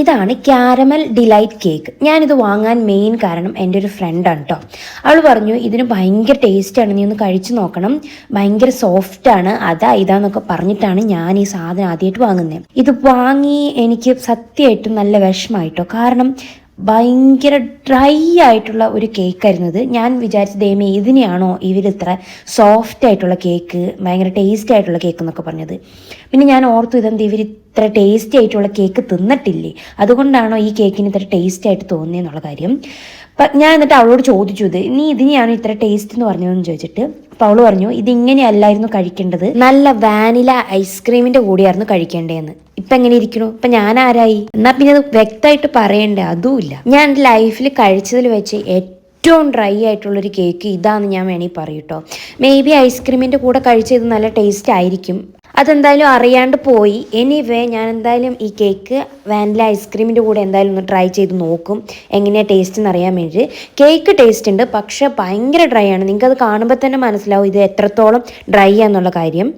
ഇതാണ് caramel delight cake. ഞാനിത് വാങ്ങാൻ മെയിൻ കാരണം എന്റെ ഒരു ഫ്രണ്ടാണ് കേട്ടോ അവൾ പറഞ്ഞു ഇതിന് ഭയങ്കര ടേസ്റ്റാണ് നീ ഒന്ന് കഴിച്ചു നോക്കണം. ഭയങ്കര സോഫ്റ്റാണ് അതാ ഇതാന്നൊക്കെ പറഞ്ഞിട്ടാണ് ഞാൻ ഈ സാധനം ആദ്യമായിട്ട് വാങ്ങുന്നത് ഇത് വാങ്ങി എനിക്ക് സത്യമായിട്ടും നല്ല വിഷമമായിട്ടോ. കാരണം ഭയങ്കര ഡ്രൈ ആയിട്ടുള്ള ഒരു കേക്കായിരുന്നു ഇത് ഞാൻ വിചാരിച്ച ദേമേ ഇതിനെയാണോ ഇവരിത്ര സോഫ്റ്റ് ആയിട്ടുള്ള കേക്ക് ഭയങ്കര ടേസ്റ്റ് ആയിട്ടുള്ള കേക്ക് എന്നൊക്കെ പറഞ്ഞത്? പിന്നെ ഞാൻ ഓർത്തു ഇതെന്ത് ഇവർ ഇത്ര ടേസ്റ്റി ആയിട്ടുള്ള കേക്ക് തിന്നിട്ടില്ലേ? അതുകൊണ്ടാണോ ഈ കേക്കിന് ഇത്ര ടേസ്റ്റി ആയിട്ട് തോന്നിയെന്നുള്ള കാര്യം? ഞാൻ എന്നിട്ട് അവളോട് ചോദിച്ചു ഇത് നീ ഇതിനെയാണോ ഇത്ര ടേസ്റ്റ് എന്ന് പറഞ്ഞതെന്ന് ചോദിച്ചിട്ട് അപ്പോൾ അവൾ പറഞ്ഞു ഇതിങ്ങനെയല്ലായിരുന്നു കഴിക്കേണ്ടത്. നല്ല വാനില ഐസ്ക്രീമിന്റെ കൂടെയായിരുന്നു കഴിക്കേണ്ടതെന്ന്. ഇപ്പൊ എങ്ങനെ ഇരിക്കണു? ഇപ്പൊ ഞാൻ ആരായി എന്നാ പിന്നെ അത് വ്യക്തമായിട്ട് പറയണ്ടേ അതുമില്ല. ഞാൻ ലൈഫിൽ കഴിച്ചതിൽ വെച്ച് ഏറ്റവും ഡ്രൈ ആയിട്ടുള്ളൊരു കേക്ക് ഇതാന്ന് ഞാൻ വേണമെങ്കിൽ പറയൂട്ടോ മേ ബി ഐസ്ക്രീമിന്റെ കൂടെ കഴിച്ചത് നല്ല ടേസ്റ്റ് ആയിരിക്കും. അതെന്തായാലും അറിയാണ്ട് പോയി. എനിവേ ഞാൻ എന്തായാലും ഈ കേക്ക് വാനില ഐസ്ക്രീമിന്റെ കൂടെ എന്തായാലും ഒന്ന് ട്രൈ ചെയ്ത് നോക്കും. എങ്ങനെയാണ് ടേസ്റ്റ് എന്ന് അറിയാൻ വേണ്ടി കേക്ക് ടേസ്റ്റ് ഉണ്ട് പക്ഷേ ഭയങ്കര ഡ്രൈ ആണ്. നിങ്ങൾക്കത് കാണുമ്പോൾ തന്നെ മനസ്സിലാവും ഇത് എത്രത്തോളം ഡ്രൈ ആണെന്നുള്ള കാര്യം.